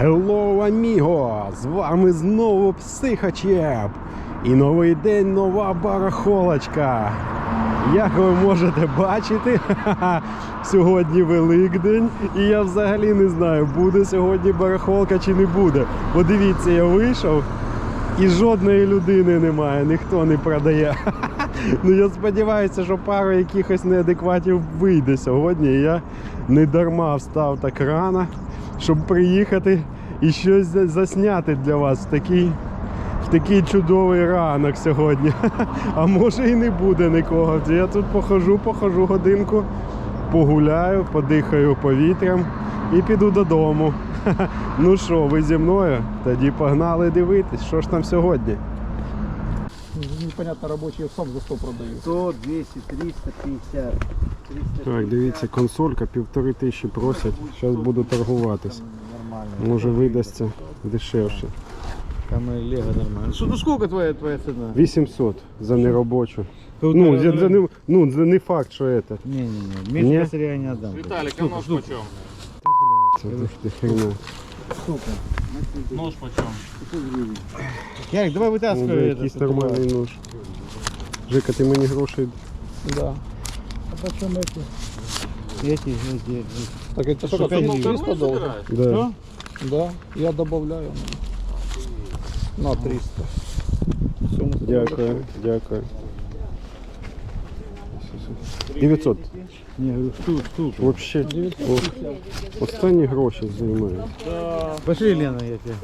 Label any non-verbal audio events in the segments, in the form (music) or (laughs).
Hello, amigo! З вами знову Психочеп. І новий день, нова барахолочка. Як ви можете бачити, (laughs) сьогодні Великдень, і я взагалі не знаю, буде сьогодні барахолка чи не буде. Подивіться, я вийшов і жодної людини немає, ніхто не продає. (laughs) Ну я сподіваюся, що пару якихось неадекватів вийде сьогодні. І я не дарма встав так рано, щоб приїхати і щось засняти для вас в такий, в такий чудовий ранок сьогодні. (laughs) А може і не буде нікого. Я тут похожу, похожу годинку, погуляю, подихаю повітрям і піду додому. (laughs) Ну що, ви зі мною? Тоді погнали дивитись, що ж там сьогодні. Непонятно, рабочие сам за 100 продают. 100, 200, 350. 350. Так, дивіться, консолька півтори тисячі просять. Зараз буду торгуватись. Нормально. Може видасться дешевше. Камера Лего нормально. Что, ну сколько твоя, твоя цена? 800 за неробочу. Тут, Ну, за, за не, ну, за не факт, що це. Не-не-не, Не? меньше косаря я не отдам. Виталик, а нож почем? Це херня. Сколько? Нож почем? Ярик, давай Ну, вытаскивай да, это. якийсь нормальний нож. Жека, ти мені грошей. Да. А почем эти? Эти, эти, эти. Так это Что, что, опять 300 долларов? Да. Что? Да, я добавляю. На 300. Сумма Дякую, дякую. 900. Не, говорю, штук, штук. Вообще, о, останні гроші займаю. Пошли, Лена, я тебе.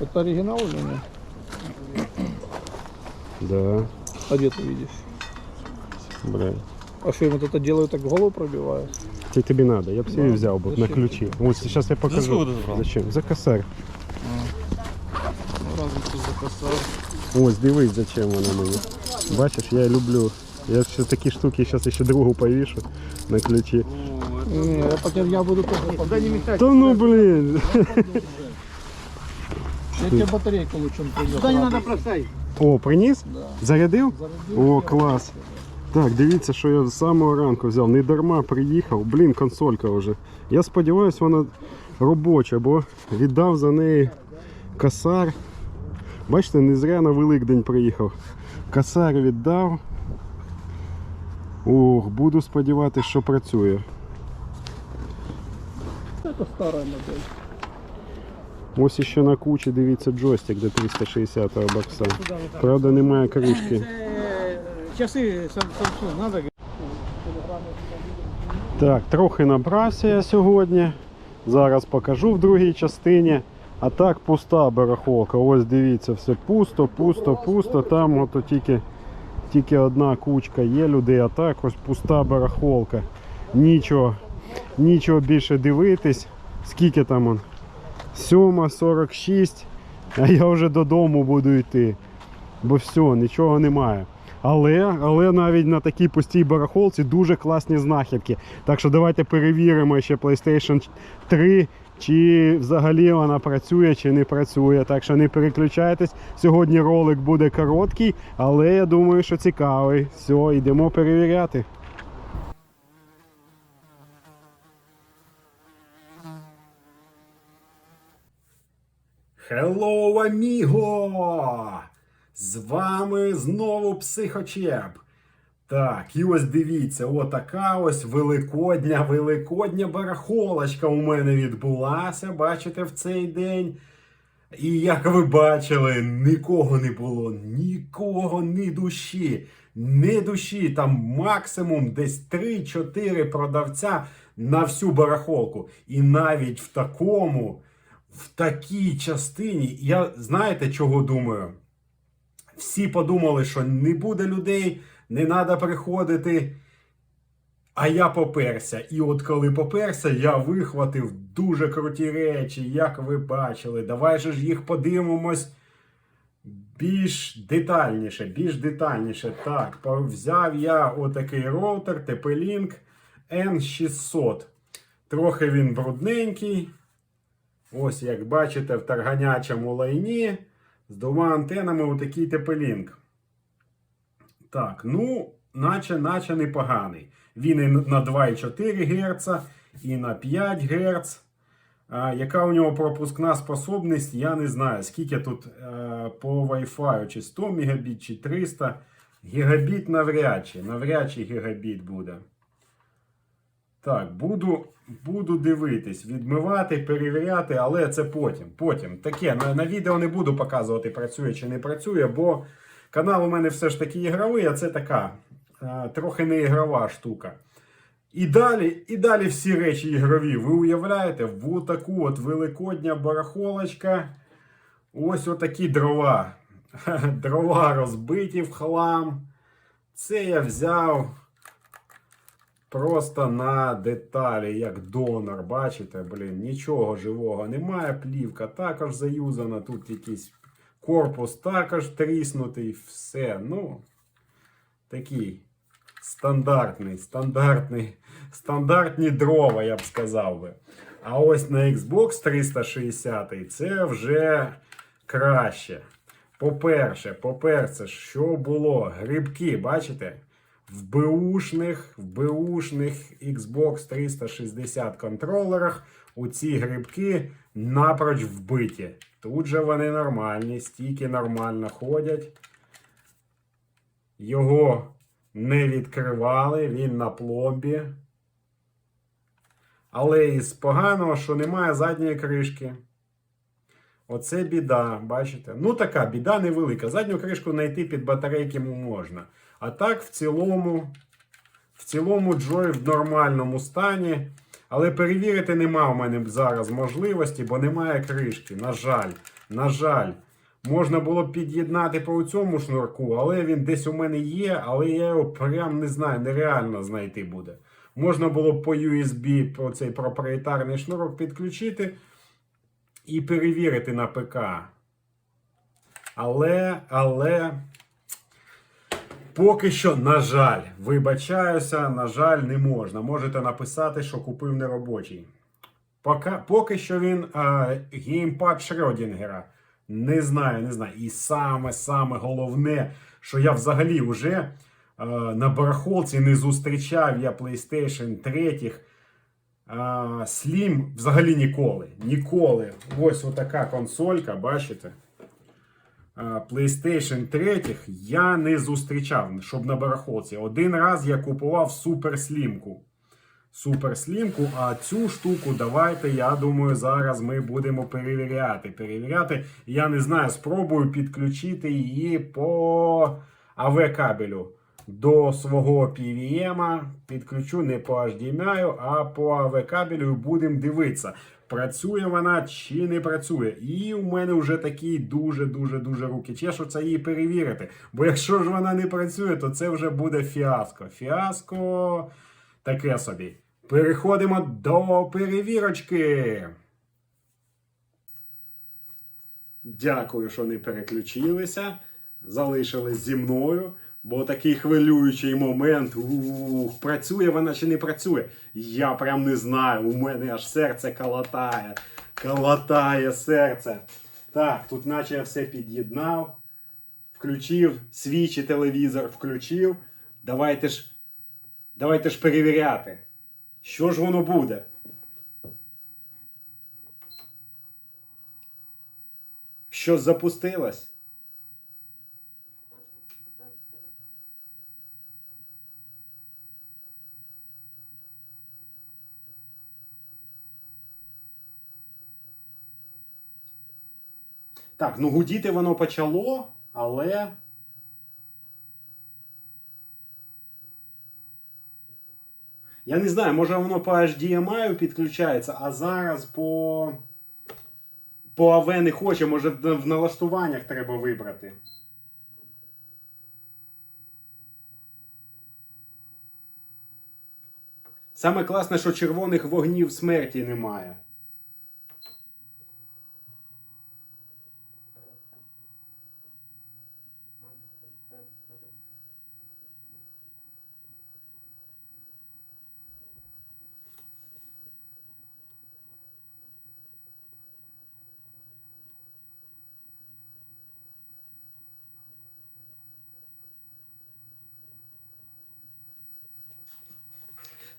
Это оригинал или нет? Да, А где ты видишь? блядь. А что им вот это делают, так голову пробивают? Це тобі треба, я б собі взяв би на Зачем? ключі. Ось зараз я покажу. сколько ти забрав? Зачем? За косарь. Ну, разве что за косарь. Ось дивись, зачем вона мені. Бачиш, я люблю. Я ще такі штуки зараз ще другу повішу на ключі. Не, я потом я буду тоже Куда не мешать? Та ну блін. Я тебе батарейку лучше привез. Сюда не надо бросать. О, приніс? Да. Зарядив? Зарядил. О, клас. Так, дивіться, що я з самого ранку взяв. Не дарма приїхав. Блін, консолька вже. Я сподіваюся, вона робоча, бо віддав за неї косар. Бачите, не зря на Великдень приїхав. Косар віддав. Ох, буду сподіватися, що працює. Это старая модель. Ось іще на кучі, дивіться, джойстик до 360 бокса. Правда, немає кришки. Э, Часы Samsung надо? Так, трохи набрався я сьогодні. Зараз покажу в другій частині. А так пуста барахолка. Ось дивіться, все пусто, пусто, пусто. Там ото тільки, тільки одна кучка є людей, а так ось пуста барахолка. Нічого, нічого більше дивитись. Скільки там он? 7.46, а я вже додому буду йти. Бо все, нічого немає. Але, але навіть на такій пустій барахолці дуже класні знахідки. Так що давайте перевіримо ще PlayStation 3, чи взагалі вона працює, чи не працює. Так що не переключайтесь. Сьогодні ролик буде короткий, але я думаю, що цікавий. Все, йдемо перевіряти. Hello, amigo! З вами знову психочеп. Так, і ось дивіться, отака ось великодня, великодня барахолочка у мене відбулася, бачите, в цей день. І як ви бачили, нікого не було, нікого, ні душі, ні душі. Там максимум десь 3-4 продавця на всю барахолку. І навіть в такому, в такій частині, я знаєте, чого думаю? Всі подумали, що не буде людей, не треба приходити. А я поперся. І от коли поперся, я вихватив дуже круті речі, як ви бачили. Давай же ж їх подивимось більш детальніше, більш детальніше. Так, взяв я отакий роутер TP-Link N600. Трохи він брудненький. Ось, як бачите, в тарганячому лайні з двома антенами у такий TP-Link. Так, ну, наче, наче непоганий. Він і на 2,4 Гц, і на 5 Гц. А, яка у нього пропускна способність, я не знаю. Скільки тут е, по Wi-Fi, чи 100 Мбіт, чи 300 Гігабіт навряд чи, навряд чи гігабіт буде. Так, буду, буду дивитись, відмивати, перевіряти, але це потім. Потім. Таке, на, на відео не буду показувати, працює чи не працює, бо канал у мене все ж таки ігровий, а це така е, трохи не ігрова штука. І далі, і далі всі речі ігрові. Ви уявляєте, в таку от великодня барахолочка. Ось отакі дрова. (laughs) Дрова розбиті в хлам. Це я взяв просто на деталі, як донор. Бачите, блін, нічого живого немає. Плівка також заюзана. Тут якийсь корпус також тріснутий. Все. Ну, такий стандартний, стандартний, стандартні дрова, я б сказав би. А ось на Xbox 360 це вже краще. По-перше, по-перше, що було? Грибки, бачите? В беушних, в беушних Xbox 360 контролерах у ці грибки напроч вбиті. Тут же вони нормальні, стільки нормально ходять. Його не відкривали, він на пломбі. Але із поганого, що немає задньої кришки. Оце біда, бачите? Ну, така біда невелика. Задню кришку знайти під батарейки можна. А так, в цілому, в цілому, Джой в нормальному стані. Але перевірити нема у мене зараз можливості, бо немає кришки. На жаль, на жаль. Можна було б під'єднати по цьому шнурку, але він десь у мене є, але я його прям не знаю, нереально знайти буде. Можна було б по USB цей проприєтарний шнурок підключити і перевірити на ПК. Але, але. Поки що, на жаль, вибачаюся, на жаль, не можна. Можете написати, що купив неробочий. Поки, поки що він е, геймпад Шрёдінгера. Не знаю, не знаю. І саме саме головне, що я взагалі вже е, на барахолці не зустрічав я PlayStation 3. Е, Slim взагалі ніколи. Ніколи. Ось отака консолька, бачите? Е, PlayStation 3 я не зустрічав, щоб на барахолці. Один раз я купував суперслімку. Суперслімку, а цю штуку давайте, я думаю, зараз ми будемо перевіряти. Перевіряти. Я не знаю, спробую підключити її по AV-кабелю до свого PVM. Підключу не по HDMI, а по AV-кабелю і будемо дивитися. Працює вона чи не працює. І у мене вже такі дуже-дуже дуже руки чешуться її перевірити. Бо якщо ж вона не працює, то це вже буде фіаско. Фіаско таке собі. Переходимо до перевірочки. Дякую, що не переключилися. Залишились зі мною. Бо такий хвилюючий момент. Ух, працює вона чи не працює? Я прям не знаю. У мене аж серце калатає. Калатає серце. Так, тут наче я все під'єднав. Включив свічі телевізор, включив. Давайте ж. Давайте ж перевіряти. Що ж воно буде? Що запустилось? Так, ну гудіти воно почало, але. Я не знаю, може воно по HDMI підключається, а зараз по. По AV не хоче, може в налаштуваннях треба вибрати. Саме класне, що червоних вогнів смерті немає.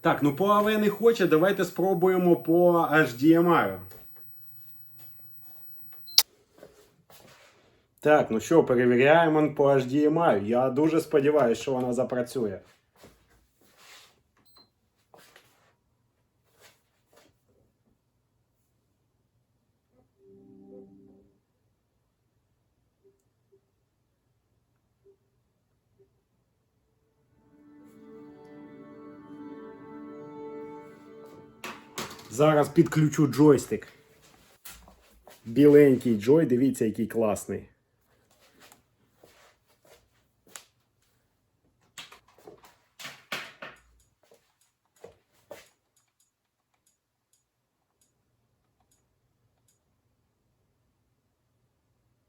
Так, ну по АВ не хоче. Давайте спробуємо по HDMI. Так, ну що, перевіряємо по HDMI. Я дуже сподіваюся, що вона запрацює. Зараз підключу джойстик. Біленький джой, дивіться, який класний.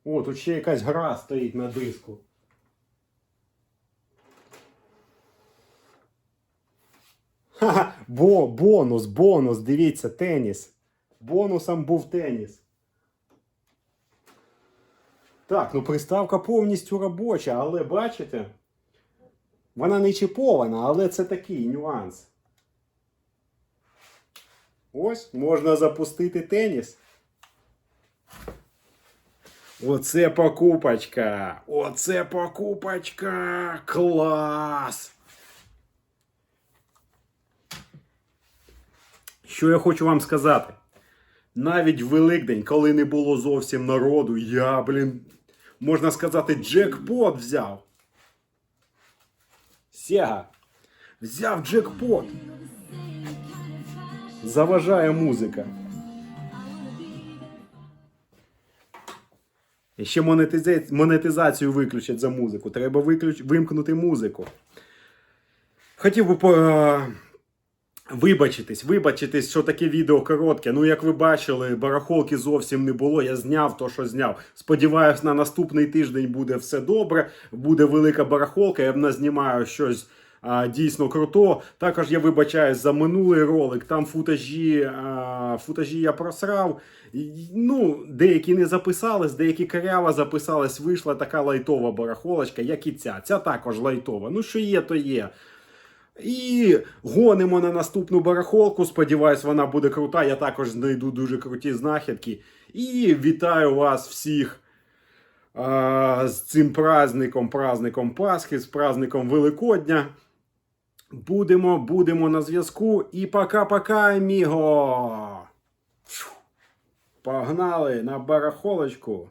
О, тут ще якась гра стоїть на диску. Бо, бонус, бонус, дивіться, теніс. Бонусом був теніс. Так, ну приставка повністю робоча, але бачите, вона не чіпована, але це такий нюанс. Ось можна запустити теніс. Оце покупочка! Оце покупочка! Клас! Що я хочу вам сказати? Навіть Великдень, коли не було зовсім народу, я, блін, можна сказати, джекпот взяв. Сега. Взяв джекпот. Заважає музика. І ще монетизацію виключать за музику. Треба виключ... вимкнути музику. Хотів би по... Вибачитись, вибачитись, що таке відео коротке. Ну, як ви бачили, барахолки зовсім не було. Я зняв то, що зняв. Сподіваюсь, на наступний тиждень буде все добре. Буде велика барахолка. Я назнімаю щось а, дійсно круто. Також я вибачаюсь за минулий ролик. Там футажі, а, футажі я просрав. Ну, деякі не записались, деякі карява записались. Вийшла така лайтова барахолочка, як і ця. Ця також лайтова. Ну, що є, то є. І гонимо на наступну барахолку. Сподіваюсь, вона буде крута. Я також знайду дуже круті знахідки. І вітаю вас всіх а, з цим праздником, праздником Пасхи, з праздником Великодня. Будемо, будемо на зв'язку. І пока-пока, аміго! Фу. Погнали на барахолочку.